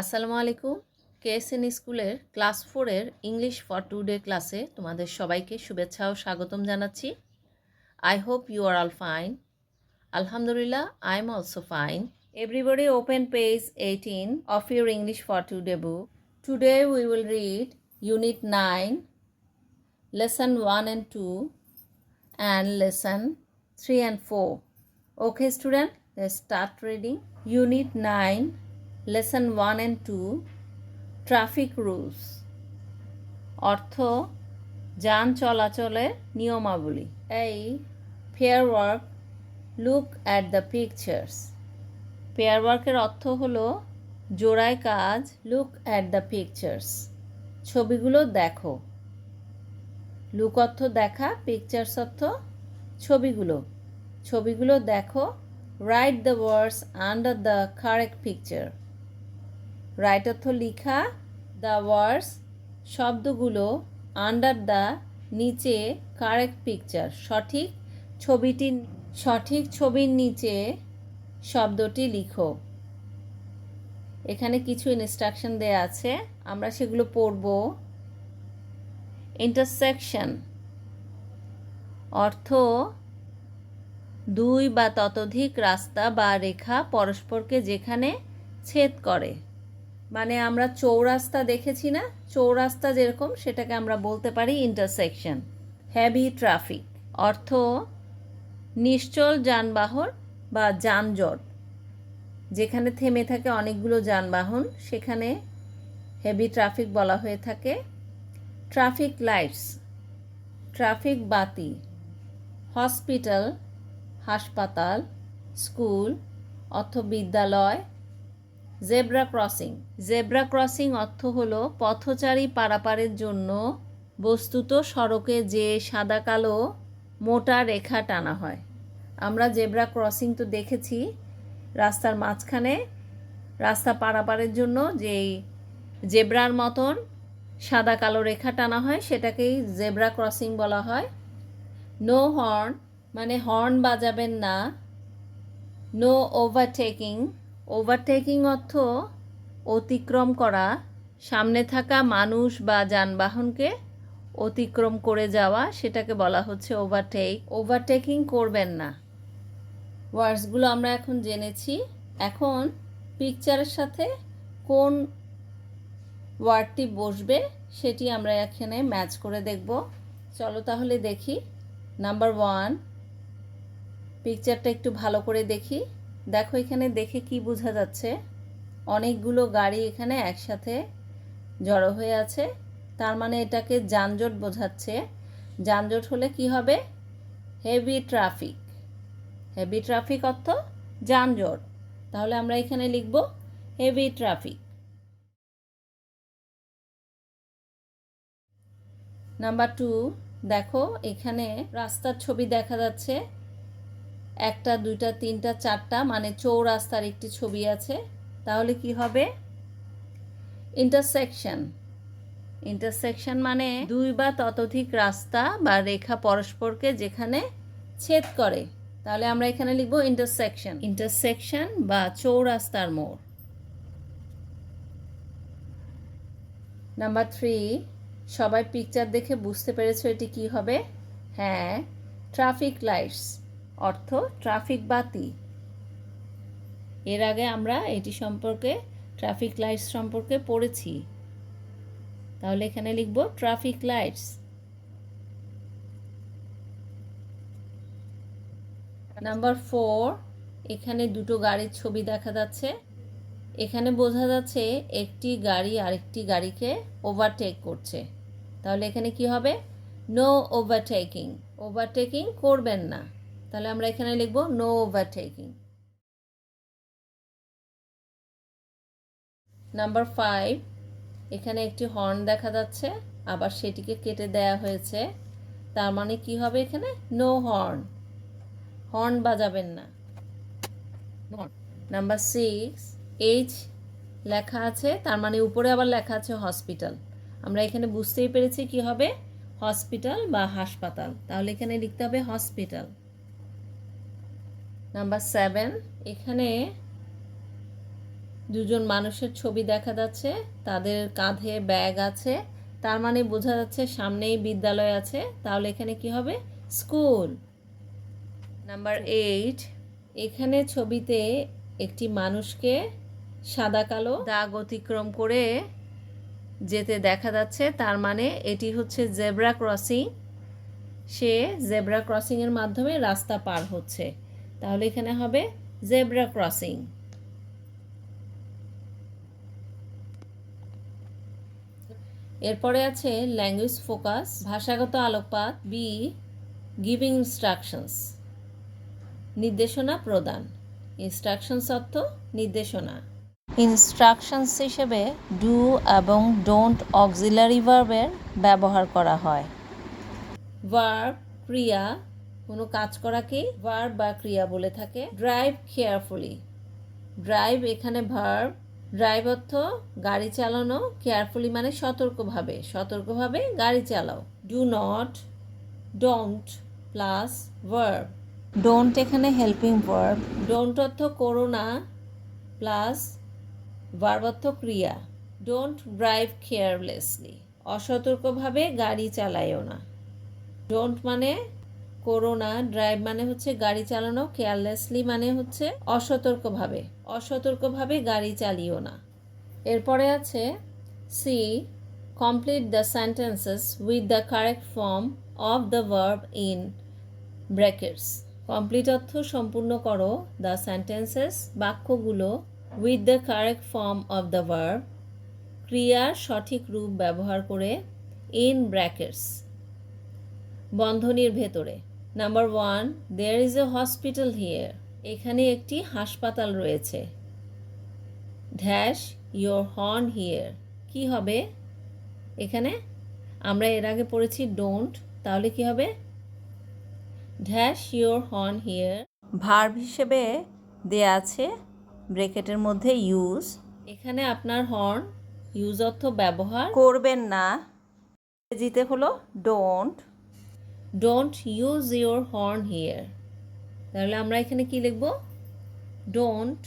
আসসালামু আলাইকুম। কেএসএন স্কুলের ক্লাস ফোরের ইংলিশ ফর টুডে ক্লাসে তোমাদের সবাইকে শুভেচ্ছা ও স্বাগতম জানাচ্ছি। I hope you are all fine আলহামদুলিল্লাহ I am also fine everybody open page eighteen of your English for today book today we will read unit nine lesson one and two and lesson 3 and 4. Okay, student, let's start unit Unit 9, lesson 1 and 2 Traffic Rules. অর্থ যান চলাচলের নিয়মাবলী। এই fair work look at the pictures fair ওয়ার্কের অর্থ হলো জোড়ায় কাজ লুক অ্যাট দ্য পিকচার্স ছবিগুলো দেখো। লুক অর্থ দেখা পিকচার্স অর্থ ছবিগুলো। ছবিগুলো দেখো write the words under the correct picture right অর্থ লিখা দ্য ওয়ার্ডস শব্দগুলো আন্ডার দ্য নিচে কারেক্ট পিকচার সঠিক ছবিটি, সঠিক ছবির নিচে শব্দটি লিখো। এখানে কিছু ইনস্ট্রাকশন দেয়া আছে, আমরা সেগুলো পড়ব। ইন্টারসেকশন অর্থ দুই বা ততোধিক রাস্তা বা রেখা পরস্পরকে যেখানে ছেদ করে। মানে আমরা চৌরাস্তা দেখেছি না? চৌরাস্তা যেরকম, সেটাকে আমরা বলতে পারি ইন্টারসেকশন হ্যাভি ট্রাফিক অর্থ নিশ্চল যানবাহন বা যানজট। যেখানে থেমে থাকে অনেকগুলো যানবাহন, সেখানে হেভি ট্রাফিক বলা হয়ে থাকে। ট্রাফিক লাইটস ট্রাফিক বাতি. হসপিটাল হাসপাতাল স্কুল অর্থ বিদ্যালয় জেব্রা ক্রসিং। জেব্রা ক্রসিং অর্থ হলো পথচারী পারাপারের জন্য বস্তুত সড়কে যে সাদা কালো মোটা রেখা টানা হয়। আমরা জেব্রা ক্রসিং তো দেখেছি, রাস্তার মাঝখানে রাস্তা পারাপারের জন্য যেই জেব্রার মতন সাদা কালো রেখা টানা হয়, সেটাকেই জেব্রা ক্রসিং বলা হয়। নো হর্ন মানে হর্ন বাজাবেন না, নো ওভারটেকিং ওভারটেকিং অর্থ অতিক্রম করা, সামনে থাকা মানুষ বা যানবাহনকে অতিক্রম করে যাওয়া, সেটাকে বলা হচ্ছে ওভারটেক ওভারটেকিং করবেন না। ওয়ার্ডসগুলো আমরা এখন জেনেছি। এখন পিকচারের সাথে কোন ওয়ার্ডটি বসবে, সেটি আমরা এখানে ম্যাচ করে দেখব। চলো তাহলে দেখি। নাম্বার ওয়ান পিকচারটা একটু ভালো করে দেখি। দেখো এখানে দেখে কি বোঝা যাচ্ছে? অনেকগুলো গাড়ি এখানে একসাথে জড়ো হয়ে আছে। তার মানে এটাকে যানজট বোঝাচ্ছে। যানজট হলে কি হবে? হেভি ট্রাফিক হেভি ট্রাফিক অর্থ যানজট। তাহলে আমরা এখানে লিখব হেভি ট্রাফিক নাম্বার টু দেখো এখানে রাস্তার ছবি দেখা যাচ্ছে। একটা, দুইটা, তিনটা, চারটা মানে চৌরাস্তার একটি ছবি আছে। তাহলে কি হবে? ইন্টারসেকশন ইন্টারসেকশন মানে দুই বা ততোধিক রাস্তা বা রেখা পরস্পরকে যেখানে ছেদ করে। তাহলে আমরা এখানে লিখব ইন্টারসেকশন ইন্টারসেকশন বা চৌরাস্তার মোড়। নাম্বার থ্রি সবাই পিকচার দেখে বুঝতে পেরেছ এটি কি হবে? হ্যাঁ ট্রাফিক লাইটস অর্থ ট্রাফিক বাতি এর আগে আমরা এটি সম্পর্কে ট্রাফিক লাইটস সম্পর্কে পড়েছি। তাহলে এখানে লিখব ট্রাফিক লাইটস। নাম্বার ফোর, এখানে দুটো গাড়ির ছবি দেখা যাচ্ছে। এখানে বোঝা যাচ্ছে একটি গাড়ি আরেকটি গাড়িকে ওভারটেক করছে। তাহলে এখানে কি হবে? নো ওভারটেকিং ওভারটেকিং করবেন না। তাহলে আমরা এখানে লিখব নো ওভারটেকিং নাম্বার ফাইভ এখানে একটি হর্ন দেখা যাচ্ছে আবার সেটিকে কেটে দেয়া হয়েছে। তার মানে কি হবে এখানে? নো হর্ন হর্ন বাজাবেন না। নাম্বার সিক্স এইচ লেখা আছে তার মানে উপরে আবার লেখা আছে হসপিটাল আমরা এখানে বুঝতেই পেরেছি কি হবে? হসপিটাল বা হাসপাতাল। তাহলে এখানে লিখতে হবে হসপিটাল নাম্বার সেভেন এখানে দুজন মানুষের ছবি দেখা যাচ্ছে তাদের কাঁধে ব্যাগ আছে তার মানে বোঝা যাচ্ছে সামনেই বিদ্যালয় আছে তাহলে এখানে কি হবে? স্কুল। নাম্বার এইট এখানে ছবিতে একটি মানুষকে সাদা কালো দাগ অতিক্রম করে যেতে দেখা যাচ্ছে তার মানে এটি হচ্ছে জেব্রা ক্রসিং। সে জেব্রা ক্রসিংয়ের মাধ্যমে রাস্তা পার হচ্ছে। তাহলে এখানে হবে জেব্রা ক্রসিং। এরপরে আছে ল্যাঙ্গুয়েজ ফোকাস, ভাষাগত আলোকপাত, বি, গিভিং ইনস্ট্রাকশনস। নির্দেশনা প্রদান। ইনস্ট্রাকশনস অর্থ নির্দেশনা। ইনস্ট্রাকশনস হিসেবে ডু এবং ডোন্ট অক্সিলারি ভার্বের ব্যবহার করা হয়। ভার্ব, ক্রিয়া কোনো কাজ করাকে ভার্ব বা ক্রিয়া বলে থাকে। Drive carefully. ড্রাইভ এখানে ভার্ব ড্রাইভ অর্থ গাড়ি চালানো কেয়ারফুলি মানে সতর্কভাবে। সতর্কভাবে গাড়ি চালাও। Do not don't plus verb. Don't এখানে হেল্পিং ভার্ব। ডোন্ট অর্থ করো না প্লাস ভার্ব অর্থ ক্রিয়া। Don't drive carelessly. অসতর্কভাবে গাড়ি চালাইও না। ডোন্ট মানে করো না ড্রাইভ মানে হচ্ছে গাড়ি চালানো কেয়ারলেসলি মানে হচ্ছে অসতর্কভাবে। অসতর্কভাবে গাড়ি চালিও না। এরপরে আছে C complete the sentences with the correct form of the verb in brackets complete অর্থ সম্পূর্ণ করো দ্য সেন্টেন্সেস বাক্যগুলো with the correct form of the verb ক্রিয়ার সঠিক রূপ ব্যবহার করে ইন ব্র্যাকেটস বন্ধনীর ভেতরে। Number one there is a hospital here এখানে একটি হাসপাতাল রয়েছে। ড্যাশ ইয়োর হর্ন হিয়ার কি হবে? এখানে আমরা এর আগে পড়েছি ডোন্ট তাহলে কি হবে? Dash your horn here verb হিসেবে দেয়া আছে ব্রেকেটের মধ্যে ইউজ এখানে আপনার হর্ন ইউজ অর্থ ব্যবহার। করবেন না। জিতে হলো don't don't use your horn here তাহলে আমরা এখানে কি লিখব? Don't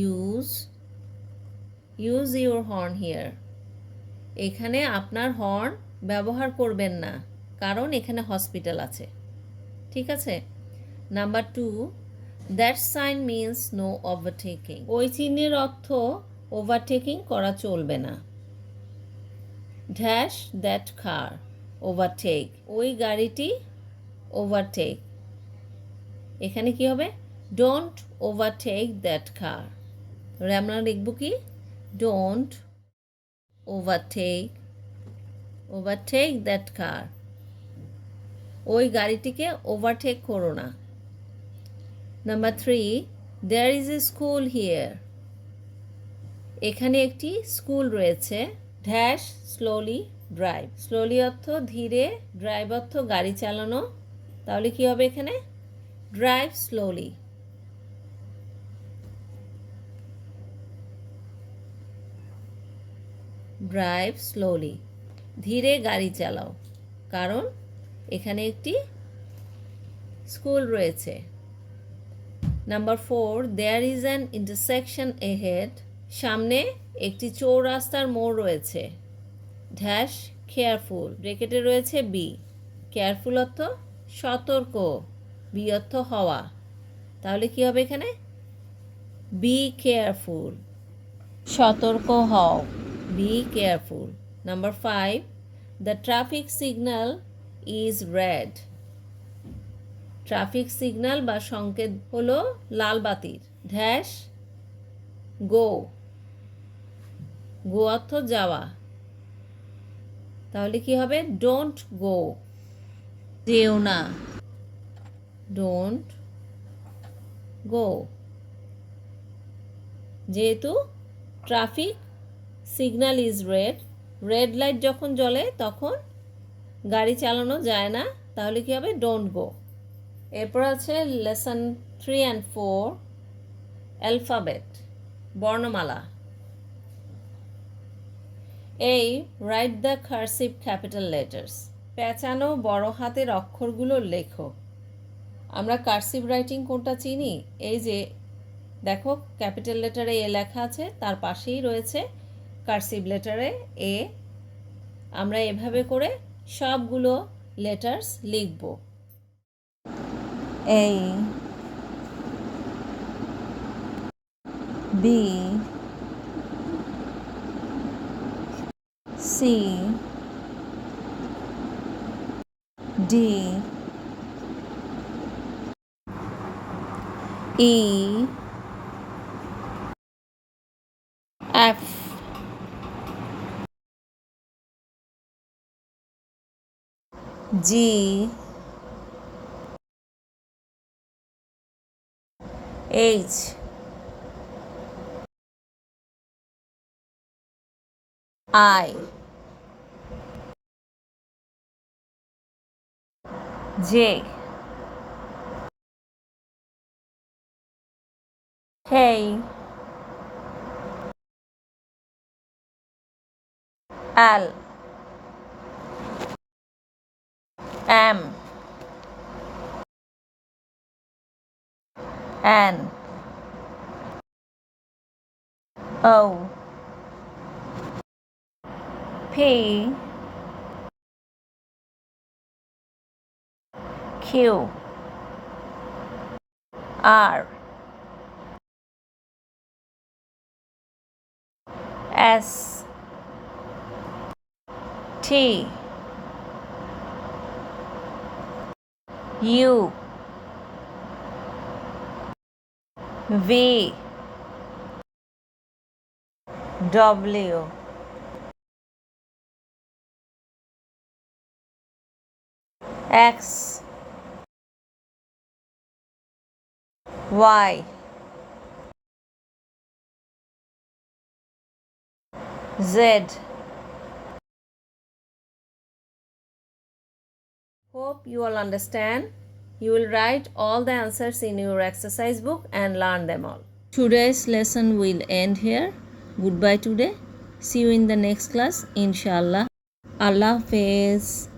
use use your horn here এখানে আপনার হর্ন ব্যবহার করবেন না, কারণ এখানে হসপিটাল আছে। ঠিক আছে? Number two that sign means no overtaking ওই চিহ্নের অর্থ ওভারটেকিং করা চলবে না। ড্যাশ দ্যাট কার ওভারটেক ওই গাড়িটি ওভারটেক এখানে কি হবে? ডোন্ট ওভারটেক দ্যাট কার তাহলে আমরা লিখব কি? Don't overtake overtake that car ওই গাড়িটিকে ওভারটেক করো না। Number three there is a school here এখানে একটি স্কুল রয়েছে। ড্যাশ স্লোলি ড্রাইভ স্লোলি অর্থ ধীরে ড্রাইভ অর্থ গাড়ি চালানো। তাহলে কি হবে এখানে? ড্রাইভ স্লোলি ড্রাইভ স্লোলি ধীরে গাড়ি চালাও। কারণ এখানে একটি স্কুল রয়েছে। Number four there is an intersection ahead সামনে একটি চৌরাস্তার মোড় রয়েছে। Dash careful. ব্রেকেটে রয়েছে বি। কেয়ারফুল অর্থ সতর্ক বি অর্থ হওয়া। তাহলে কি হবে এখানে? Be careful. সতর্ক হও। Be careful. Number five, the traffic signal is red. Traffic signal বা সংকেত হলো লাল বাতির। Dash go. গো অর্থ যাওয়া। তাহলে কি হবে? ডোন্ট গো যেও না। ডোন্ট গো যেহেতু traffic signal is red red light যখন জ্বলে তখন গাড়ি চালানো যায় না। তাহলে কি হবে? ডোন্ট গো এরপর আছে lesson three and four alphabet বর্ণমালা। এই write the cursive capital letters পেঁচানো বড় হাতের অক্ষরগুলো লেখো আমরা কার্সিভ রাইটিং কোনটা চিনি? এই যে, দেখো ক্যাপিটাল লেটারে এ লেখা আছে, তার পাশেই রয়েছে কার্সিভ লেটারে এ আমরা এভাবে করে সবগুলো লেটার্স লিখব। A B C D E F. G H. I J K L M N O P Q. R. S. T. U. V. W. X Y Z Hope you all understand. You will write all the answers in your exercise book and learn them all. Today's lesson will end here. Goodbye today. See you in the next class, inshallah. Allah Hafiz.